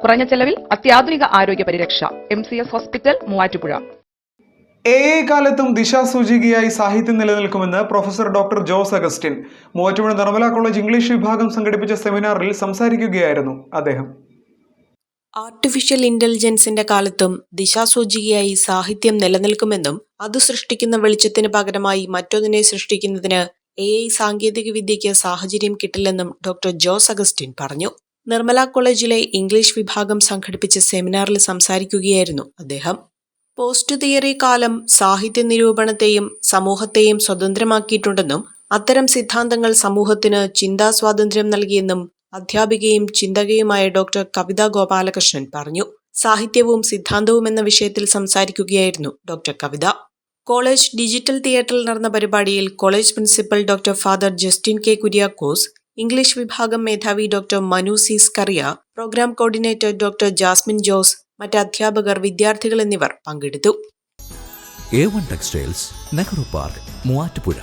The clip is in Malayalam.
കുറഞ്ഞ ചെലവിൽ അത്യാധുനിക ആരോഗ്യ പരിരക്ഷ. M C S hospital Muvattupuzha. ഏകാലത്തും കാലത്തും ദിശാസൂചികയായി സാഹിത്യം നിലനിൽക്കുമെന്ന് professor doctor Jose Augustine. Muvattupuzha Nirmala college English വിഭാഗം സംഘടിപ്പിച്ച സെമിനാറിൽ സംസാരിക്കുകയായിരുന്നു അദ്ദേഹം. ആർട്ടിഫിഷ്യൽ ഇന്റലിജൻസിന്റെ കാലത്തും ദിശാസൂചികയായി സാഹിത്യം നിലനിൽക്കുമെന്നും അത് സൃഷ്ടിക്കുന്ന വെളിച്ചത്തിന് പകരമായി മറ്റൊന്നിനെ സൃഷ്ടിക്കുന്നതിന് എ ഐ സാങ്കേതിക വിദ്യയ്ക്ക് സാഹചര്യം കിട്ടില്ലെന്നും ഡോക്ടർ ജോസ് അഗസ്റ്റിൻ പറഞ്ഞു. നിർമ്മല കോളേജിലെ ഇംഗ്ലീഷ് വിഭാഗം സംഘടിപ്പിച്ച സെമിനാറിൽ സംസാരിക്കുകയായിരുന്നു അദ്ദേഹം. പോസ്റ്റ് തിയറി കാലം സാഹിത്യ നിരൂപണത്തെയും സമൂഹത്തെയും സ്വതന്ത്രമാക്കിയിട്ടുണ്ടെന്നും അത്തരം സിദ്ധാന്തങ്ങൾ സമൂഹത്തിന് ചിന്താ സ്വാതന്ത്ര്യം നൽകിയെന്നും അധ്യാപികയും ചിന്തകയുമായ ഡോക്ടർ കവിത ഗോപാലകൃഷ്ണൻ പറഞ്ഞു. സാഹിത്യവും സിദ്ധാന്തവും എന്ന വിഷയത്തിൽ സംസാരിക്കുകയായിരുന്നു ഡോക്ടർ കവിത. കോളേജ് ഡിജിറ്റൽ തിയേറ്ററിൽ നടന്ന പരിപാടിയിൽ college principal doctor father Justin K Kuriakose English വിഭാഗം മേധാവി doctor Manu C. Scaria programme coordinator doctor Jasmine Jose മറ്റ് അധ്യാപകർ വിദ്യാർത്ഥികൾ എന്നിവർ പങ്കെടുത്തു. Textiles Nehru park Muvattupuzha